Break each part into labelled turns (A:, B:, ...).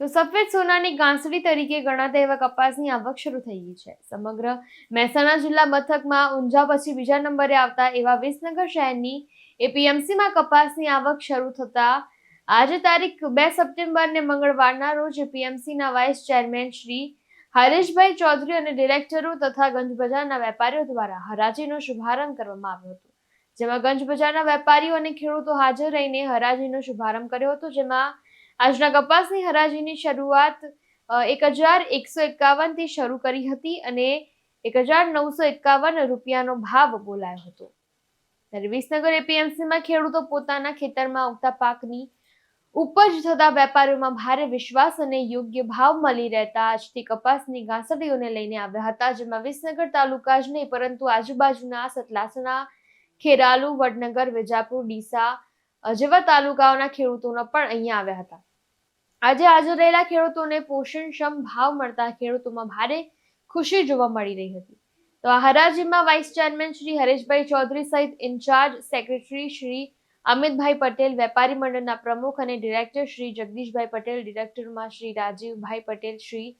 A: તો સફેદ સોનાની ગાંસડી તરીકે ગણાતા એવા કપાસની આવક શરૂ થઈ ગઈ છે. સમગ્ર મહેસાણા જિલ્લા મથકમાં ઊંઝા પછી બીજા નંબરે આવતા એવા વિસનગર શહેરની એપીએમસીમાં કપાસની આવક શરૂ થતા આજે તારીખ બે સપ્ટેમ્બરને મંગળવારના રોજ એપીએમસીના વાઇસ ચેરમેન શ્રી હરેશભાઈ ચૌધરી અને ડિરેક્ટરો તથા ગંજ બજારના વેપારીઓ દ્વારા હરાજીનો શુભારંભ કરવામાં આવ્યો હતો. જેમાં ગંજ બજારના વેપારીઓ અને ખેડૂતો હાજર રહીને હરાજીનો શુભારંભ કર્યો હતો, જેમાં આજના કપાસની હરાજીની શરૂઆત એક હજાર એકસો એકાવનથી શરૂ કરી હતી અને એક હજાર નવસો એકાવન રૂપિયાનો ભાવ બોલાયો હતો. ત્યારે વિસનગર એપીએમસીમાં ખેડૂતો પોતાના ખેતરમાં ઉગતા પાકની ઉપજ થતા વેપારીઓમાં ભારે વિશ્વાસ અને યોગ્ય ભાવ મળી રહેતા આજથી કપાસની ઘાસડીઓને લઈને આવ્યા હતા, જેમાં વિસનગર તાલુકા જ નહીં, પરંતુ આજુબાજુના સતલાસણા ખેરાલુ, વડનગર, વિજાપુર, ડીસા જેવા તાલુકાઓના ખેડૂતોનો પણ અહીંયા આવ્યા હતા. આજે હાજર રહેલા ખેડૂતોને પોષણક્ષમ ભાવ મળતા ખેડૂતોમાં ભારે ખુશી જોવા મળી રહી હતી. તો આ હરાજીમાં વાઇસ ચેરમેન શ્રી હરેશભાઈ ચૌધરી સહિત in charge secretary Shri Amitbhai Patel, વેપારી મંડળના પ્રમુખ અને ડિરેક્ટર શ્રી જગદીશભાઈ પટેલ ડિરેક્ટરમાં શ્રી રાજીવભાઈ પટેલ, શ્રી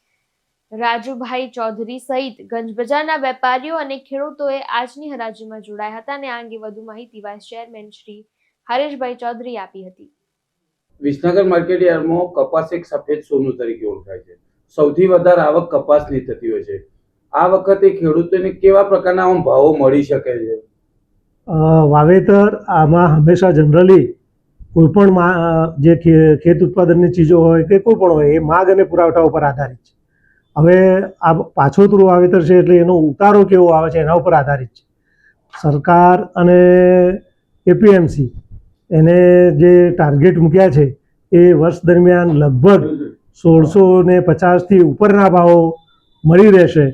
A: રાજુભાઈ ચૌધરી સહિત ગંજબજારના વેપારીઓ અને ખેડૂતોએ આજની હરાજીમાં જોડાયા હતા અને આ અંગે વધુ માહિતી વાઇસ ચેરમેન શ્રી હરેશભાઈ ચૌધરી આપી હતી.
B: વિસનગર માર્કેટ યાર્ડમાં કપાસ એક સફેદ સોનું તરીકે ઓળખાય છે. સૌથી વધારે આવક કપાસની થતી હોય છે. આ વખતે ખેડૂતોને કેવા પ્રકારના આમ ભાવો મળી શકે છે?
C: વાવેતર આમાં હંમેશા જનરલી કોઈ પણ જે ખેત ઉત્પાદનની ચીજો હોય કે કોઈ પણ હોય, એ માગ અને પુરવઠા ઉપર આધારિત છે. હવે આ પાછોતરું વાવેતર છે એટલે એનો ઉતારો કેવો આવે છે એના ઉપર આધારિત છે. સરકાર અને એપીએમસી એને જે ટાર્ગેટ મૂક્યા છે એ વર્ષ દરમિયાન લગભગ સોળસો ને પચાસથી ઉપરના ભાવો મળી રહેશે.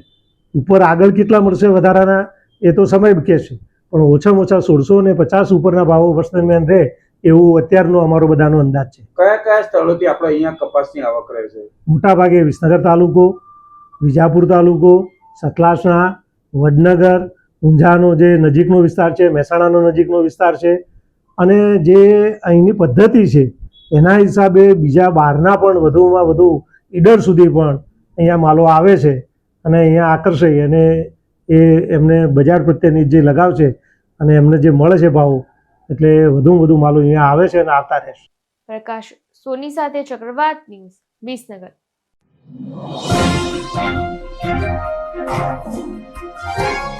C: ઉપર આગળ કેટલા મળશે વધારાના એ તો સમય કહેશે પણ ઓછામાં ઓછા સોળસો ને પચાસ ઉપરના ભાવો વર્ષ દરમિયાન રહે એવું અત્યારનો અમારો બધાનો અંદાજ છે.
B: કયા કયા સ્થળોથી આપણે અહીંયા કપાસની આવક રહે છે?
C: મોટાભાગે વિસનગર તાલુકો વિજાપુર તાલુકો સતલાસણા વડનગર ઊંઝાનો જે નજીકનો વિસ્તાર છે મહેસાણાનો નજીકનો વિસ્તાર છે અને જે અહીંની પદ્ધતિ છે, એના હિસાબે બીજા બહારના પણ વધુમાં વધુ ઈડર સુધી પણ અહીંયા માલો આવે છે અને અહીંયા આકર્ષાય અને એ એમને બજાર પ્રત્યેની જે લગાવ છે અને એમને જે મળે છે ભાવ, એટલે વધુમાં વધુ માલો અહીંયા આવે છે અને આવતા રહેશે
A: પ્રકાશ સોની સાથે ચક્રવાત ન્યૂઝ, વિસનગર
D: Thank you.